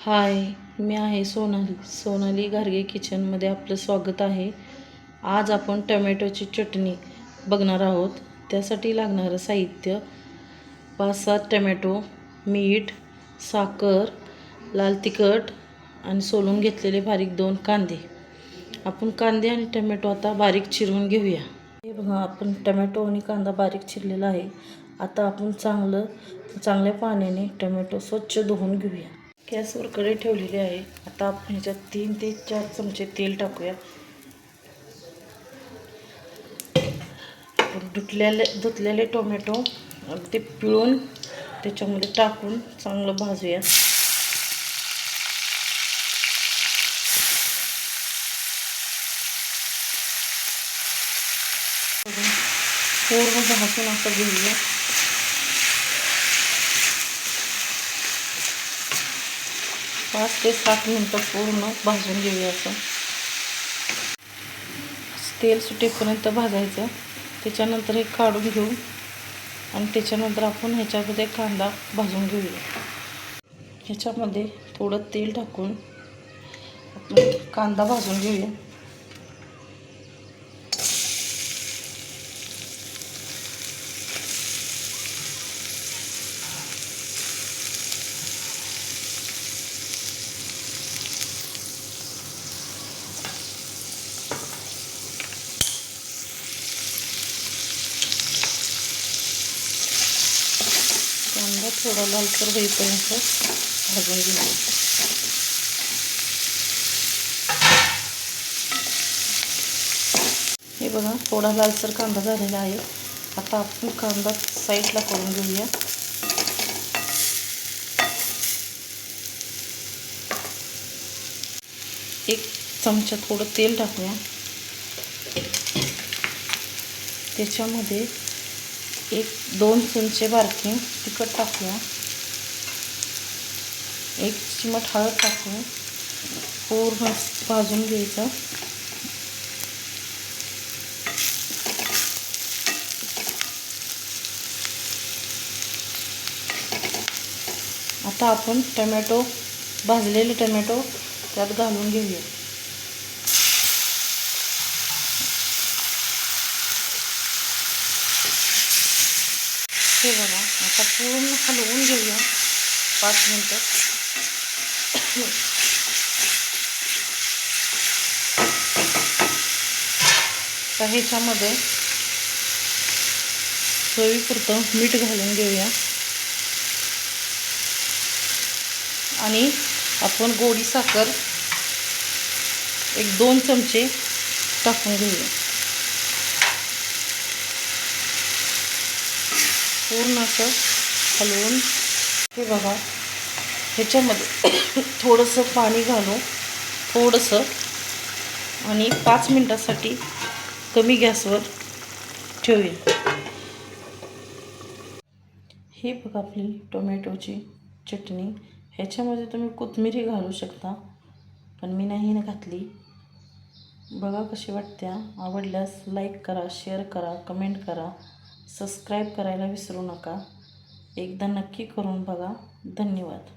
हाय मी आहे सोनाली. सोनाली गार्गे किचनमध्ये आपलं स्वागत आहे. आज आपण टमॅटोची चटणी बघणार आहोत. त्यासाठी लागणारं साहित्य पाच सात टमॅटो मीठ साखर लाल तिखट आणि सोलून घेतलेले बारीक दोन कांदे. आपण कांदे आणि टमॅटो आता बारीक चिरून घेऊया. हे बघा आपण टमॅटो आणि कांदा बारीक चिरलेला आहे. आता आपण चांगलं चांगल्या पाण्याने टमॅटो स्वच्छ धुवून घेऊया. गॅसवर कढई ठेवलेली आहे. आता आपण ह्याच्यात तीन ते चार चमचे तेल टाकूया. धुतलेले धुतलेले टोमॅटो अगदी पिळून त्याच्यामध्ये टाकून चांगलं भाजूया. पूर्ण भाजून असं घेऊया. पाच ते सात मिनटं पूर्ण भाजून घेऊया असं. तेल सुटेपर्यंत भाजायचं. त्याच्यानंतर हे काढून घेऊ. आणि त्याच्यानंतर आपण ह्याच्यामध्ये कांदा भाजून घेऊया. ह्याच्यामध्ये थोडं तेल टाकून आपण कांदा भाजून घेऊया कांदा थोडा लालसर होईपर्यंत भाजून घेऊ. हे बघा थोडा लालसर कांदा झालेला आहे. आता आपण कांदा साईडला करून घेऊया. एक चमचा थोडं तेल टाकूया. त्याच्यामध्ये एक दोन चमचे बारके तिखट टाकूया. एक चिमट हळद टाकूया. पूर्ण भाजून घ्यायचं. आता आपण टमॅटो भाजलेले टमॅटो त्यात घालून घेऊया हे बघा आता पूर्ण हलवून घेऊया. पाच मिनटं. तर ह्याच्यामध्ये चवीपुरतं मीठ घालून घेऊया. आणि आपण गोडी साखर एक दोन चमचे टाकून घेऊया. पूर्ण असं हलवून हे बघा. ह्याच्यामध्ये थोडंसं पाणी घालू. थोडंसं. आणि पाच मिनटासाठी कमी गॅसवर ठेवूया. ही बघा आपली टोमॅटोची चटणी. ह्याच्यामध्ये तुम्ही कोथमिरी घालू शकता पण मी नाही ना घातली. बघा कशी वाटत्या आवडल्यास लाईक करा शेअर करा कमेंट करा. सबस्क्राईब करायला विसरू नका. एकदा नक्की करून बघा. धन्यवाद.